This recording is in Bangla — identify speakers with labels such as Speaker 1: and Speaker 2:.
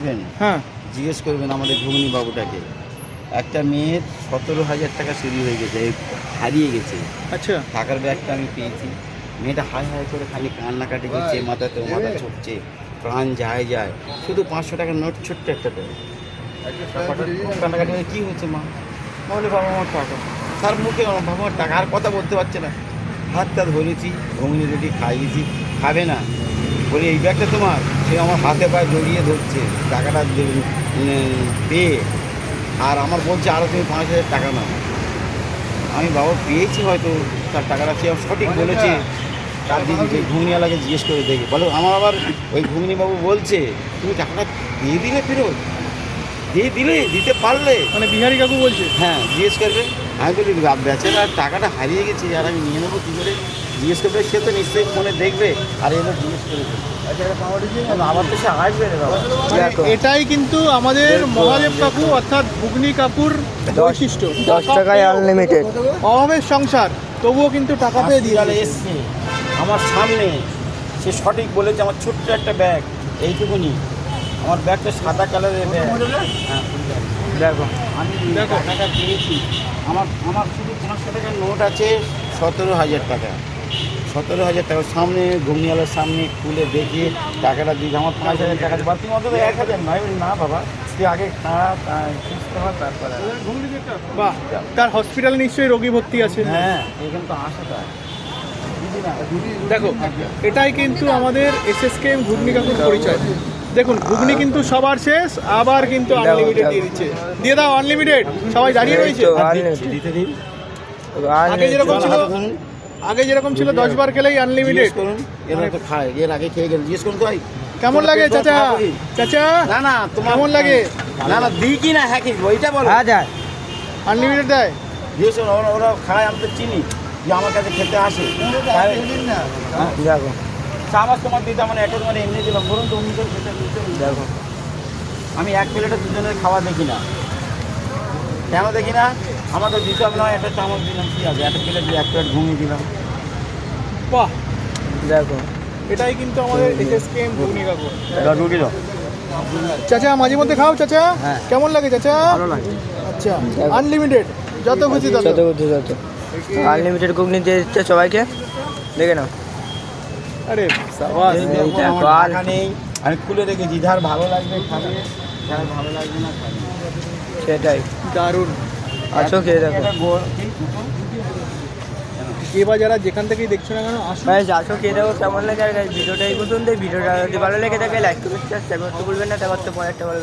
Speaker 1: হ্যাঁ।
Speaker 2: জিজ্ঞেস করবেন আমাদের ঘুগনি বাবুটাকে একটা মেয়ের সতেরো হাজার টাকা চুরি হয়ে গেছে হারিয়ে গেছে।
Speaker 1: আচ্ছা।
Speaker 2: টাকার ব্যাগটা আমি পেয়েছি। মেয়েটা হাই হাই করে খালি কান্নাকাটি করছে মাথাতে মাথা ছুটছে প্রাণ যায় যায়। শুধু পাঁচশো টাকার নোট ছোট্ট একটা ব্যাগ কান্নাকাটি কী হচ্ছে মা? বলে বাবা আমার টাকা। তার মুখে বাবা আমার টাকা আর কথা বলতে পারছে না। হাত হাতটা ধরেছি ঘুগনি রুটি খাইয়েছি খাবে না। বলি এই ব্যাগটা তোমার? সে আমার হাতে পায়ে জড়িয়ে ধরছে টাকাটা দে- পেয়ে। আর আমার বলছে আরও তুমি পাঁচ হাজার টাকা নাও। আমি বাবা পেয়েছি হয়তো তার টাকাটা সে সঠিক বলেছে। তার দিদি যে ঘুগনিওয়ালাকে জিজ্ঞেস করে দেখি বলো আমার আবার ওই ঘুগনি বাবু বলছে তুমি টাকাটা দিয়ে দিলে ফেরত? দিয়ে দিলে দিতে পারলে?
Speaker 1: মানে বিহারি কাকু বলছে?
Speaker 2: হ্যাঁ জিজ্ঞেস করবে। আমি বলি বেচারা টাকাটা হারিয়ে গেছি আর আমি নিয়ে নেব কী করে? জিজ্ঞেস করবে সে তো নিশ্চয়ই ফোনে দেখবে আর এলো জিজ্ঞেস করে আবার তো আসবে রে বাবা।
Speaker 1: মানে এটাই কিন্তু আমাদের মহাদেব কাকু অর্থাৎ ঘুগনি কাকুর বৈশিষ্ট্য।
Speaker 3: দশ টাকায় আনলিমিটেড
Speaker 1: অভাবের সংসার তবুও কিন্তু টাকা পেয়ে দিয়ে
Speaker 2: এসছে আমার সামনে সে সঠিক বলেছে আমার ছোট্ট একটা ব্যাগ এইটুকুনি। আমার ব্যাগটা সাদা কালারের ব্যাগ হ্যাঁ
Speaker 3: দেখো।
Speaker 2: আমি
Speaker 1: দেখো।
Speaker 2: টাকাটা পেয়েছি। আমার আমার শুধু পাঁচশো টাকার নোট আছে সতেরো হাজার টাকা। সতেরো হাজার টাকা। সামনে ঘুগনিওয়ালার সামনে খুলে দেখে টাকাটা দিয়ে আমার পাঁচ হাজার টাকা বা তুমি অন্তত এক হাজার নয়। না বাবা তুই আগে খা তা- সুস্থ হ তারপরে
Speaker 1: বাহ তার হসপিটালে নিশ্চয়ই রোগী ভর্তি আছে।
Speaker 2: হ্যাঁ এখানে তো আশাটা
Speaker 1: দেখো এটাই কিন্তু আমাদের এসএসকে ঘুগনি কাকুর পরিচয়। দেখুন ঘুগনি কিন্তু সবার শেষ আবার কিন্তু আনলিমিটেড দিয়ে দিচ্ছে। দিয়ে দাও আনলিমিটেড সবাই দাঁড়িয়ে রয়েছে। আগে যেরকম ছিল আগে যেরকম ছিল দশ বার খেলেই আনলিমিটেড
Speaker 2: করুন এরা তো খায় এর আগে খেয়ে গেল। জিজ্ঞেস করুন তো ভাই।
Speaker 1: কেমন লাগে চাচা? চাচা?
Speaker 2: না না তোমার
Speaker 1: কেমন লাগে?
Speaker 2: না না দিই কি না হ্যাঁ কি ওইটা বলো।
Speaker 3: হাজার
Speaker 1: আনলিমিটেড দেয়?
Speaker 2: জিজ্ঞেস করুন ওরা ওরা খায় আমি তো চিনি। যে আমার কাছে খেতে আসে। তাই- হ্যাঁ,
Speaker 3: দেখো।
Speaker 2: চামচ তোমার দিতে আমার একটা তোমার এমনি দিলাম। বলুন তো খেতে
Speaker 3: দেখো।
Speaker 2: আমি এক প্লেটে দুজনের খাওয়া দেখি না। কেন দেখি না? আমাকে দিতে হবে না একটা চামচ দিলাম ঠিক আছে একটা প্লেট দিয়ে এক প্লেট ঘুমিয়ে দিলাম।
Speaker 1: বাহ!
Speaker 3: দেখো।
Speaker 1: এটাই কিন্তু আমাদের এসএসকে ঘুগনি কাকু
Speaker 2: রুটি দাও।
Speaker 1: চাচা মাঝে মধ্যে খাও চাচা।
Speaker 2: হ্যাঁ।
Speaker 1: কেমন লাগে চাচা?
Speaker 2: ভালো লাগে।
Speaker 1: আচ্ছা আনলিমিটেড যত খুশি তত।
Speaker 3: যত করতে যত আনলিমিটেড ঘুগনি দিয়ে দিচ্ছে সবাইকে। দেখে নাও।
Speaker 1: আরে
Speaker 2: আমি খুলে রেখেছি যার ভালো লাগবে খাবে যার ভালো লাগবে না খাবে।
Speaker 3: সেটাই।
Speaker 1: দারুণ।
Speaker 3: আছো খেয়ে দেখো?
Speaker 1: এবার যারা যেখান থেকেই দেখছ না কেন আসো
Speaker 3: ভাই আছো খেয়ে দেখো কেমন লাগে? আর ভিডিওটা এই পর্যন্ত ভিডিওটা যদি ভালো লেগে থাকে লাইক করতে চাস তারপর তো বলবেন না। তারপর তো পরে একটা ভালো